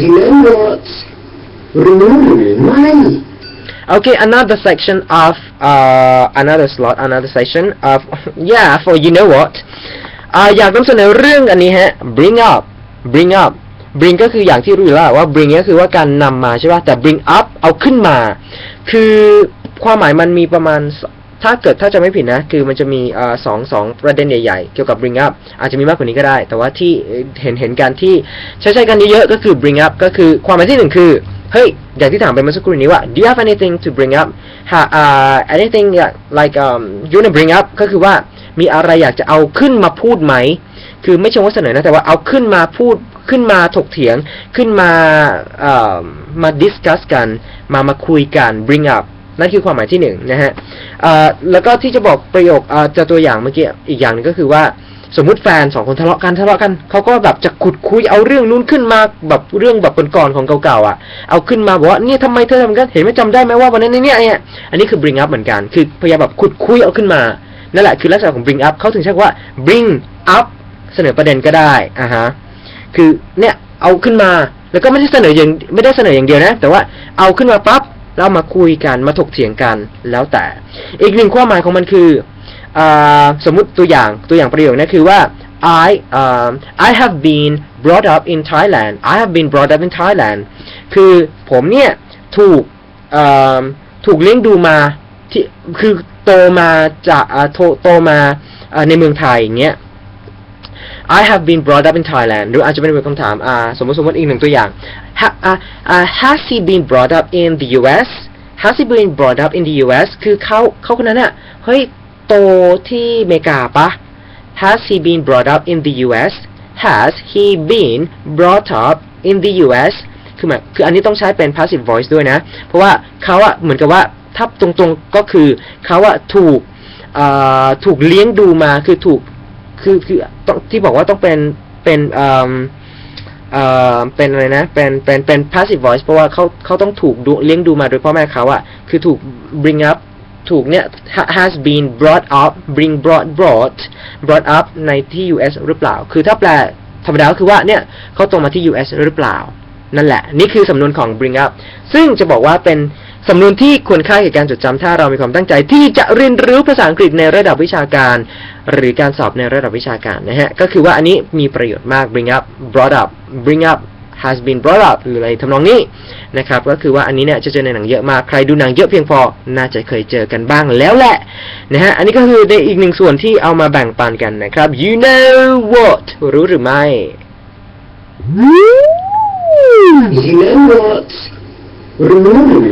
You know what? รู้หรือไม่ Okay, another section of uh, another slot, another section of yeah, for you know what อ่าอยากนำเสนอเรื่องอันนี้ฮะ bring up bring up bring ก็คืออย่างที่รู้อยู่แล้วว่า bring ก็คือว่าการนำมาใช่ป่ะแต่ bring up เอาขึ้นมา คือความหมายมันมีประมาณ ถ้าเกิดถ้าจะไม่ผิดนะ คือมันจะมีอ่าสองสองประเด็นใหญ่ๆ เกี่ยวกับ bring up อาจจะมีมากกว่านี้ก็ได้ แต่ว่าที่เห็นเห็นกันที่ใช้ใช้กันเยอะๆก็คือ bring up ก็คือความหมายที่หนึ่งคือ เฮ้ย อย่างที่ถามไปเมื่อสักครู่นี้ว่า do you have anything to bring up ฮะ uh, anything like um you wanna bring up ก็คือว่ามีอะไรอยากจะเอาขึ้นมาพูดไหม คือไม่ใช่ว่าเสนอนะ แต่ว่าเอาขึ้นมาพูดขึ้นมาถกเถียง ขึ้นมาเอ่อมา discuss กัน มามาคุยกัน bring up นั่นคือความหมายที่หนึ่งนะฮะแล้วก็ที่จะบอกประโยคจะตัวอย่างเมื่อกี้อีกอย่างหนึงก็คือว่าสมมุติแฟนสองคนทะเลาะกันทะเลาะกันเขาก็แบบจะขุดคุยเอาเรื่องนู้นขึ้นมาแบบเรื่องแบบก่อนๆของเก่าๆอะเอาขึ้นมาบอกว่าเนี่ยทำไมเธอทำกันเห็นไหม่จำได้ไหมว่าวันนั้นเนี่ยเนี่ยอันนี้คือ bring up เหมือนกันคือพยายามแบบขุดคุยเอาขึ้นมานั่นแหละคือลักษณะของ bring up เขาถึงใช้ว่า bring up เสนอประเด็นก็ได้อ่าฮะคือเนี่ยเอาขึ้นมาแล้วก็ไม่ได้เสนออย่างไม่ได้เสนออย่างเดียวนะ แต่ว่าเอาขึ้นมาปั๊บ แล้วมาคุยกันมาถกเถียงกันแล้วแต่ อีกหนึ่งความหมายของมันคืออสมมุติตัวอย่างตัวอย่างประโยคนี้คือว่า I um, I have been brought up in Thailand I have been brought up in Thailand คือผมเนี่ยถูกถูกเลี้ยงดูมาที่คือโตมาจากโตโตมาในเมืองไทยอย่างเงี้ย I have been brought up in Thailand หรืออาจจะเป็นคำถามสมมติสมมติอีกหนึ่งตัวอย่าง ha, uh, uh, Has he been brought up in the US Has he been brought up in the US คือเขาเขาคนนั้นอะเฮ้ยโตที่อเมริกาปะ Has he been brought up in the US Has he been brought up in the US คือมายคืออันนี้ต้องใช้เป็น passive voice ด้วยนะ เพราะว่าเขาอะเหมือนกับว่าถ้าตรงๆก็คือเขาอะถูกถูกเลี้ยงดูมาคือถูก คือคือต้องที่บอกว่าต้องเป็นเป็นเอ่อเอ่อเป็นอะไรนะ เป็นเป็นเป็น passive voice เพราะว่าเขาเขาต้องถูกดูเลี้ยงดูมาโดยพ่อแม่เขาอะคือถูก bring up ถูกเนี่ย has been brought up bring brought brought brought up ในที่ US หรือเปล่า คือถ้าแปลธรรมดาก็คือว่าเนี่ยเขาตรงมาที่ US หรือเปล่า นั่นแหละ นี่คือสำนวนของ bring up ซึ่งจะบอกว่าเป็น สำนวนที่ควรค่าแก่การจดจำถ้าเรามีความตั้งใจที่จะเรียนรู้ภาษาอังกฤษในระดับวิชาการ หรือการสอบในระดับวิชาการนะฮะ ก็คือว่าอันนี้มีประโยชน์มาก bring up brought up bring up has been brought up หรืออะไรทำนองนี้นะครับ ก็คือว่าอันนี้เนี่ยจะเจอในหนังเยอะมาก ใครดูหนังเยอะเพียงพอ น่าจะเคยเจอกันบ้างแล้วแหละนะฮะ อันนี้ก็คือในอีกหนึ่งส่วนที่เอามาแบ่งปันกันนะครับ you know what รู้หรือไม่ You know what รู้หรือไม่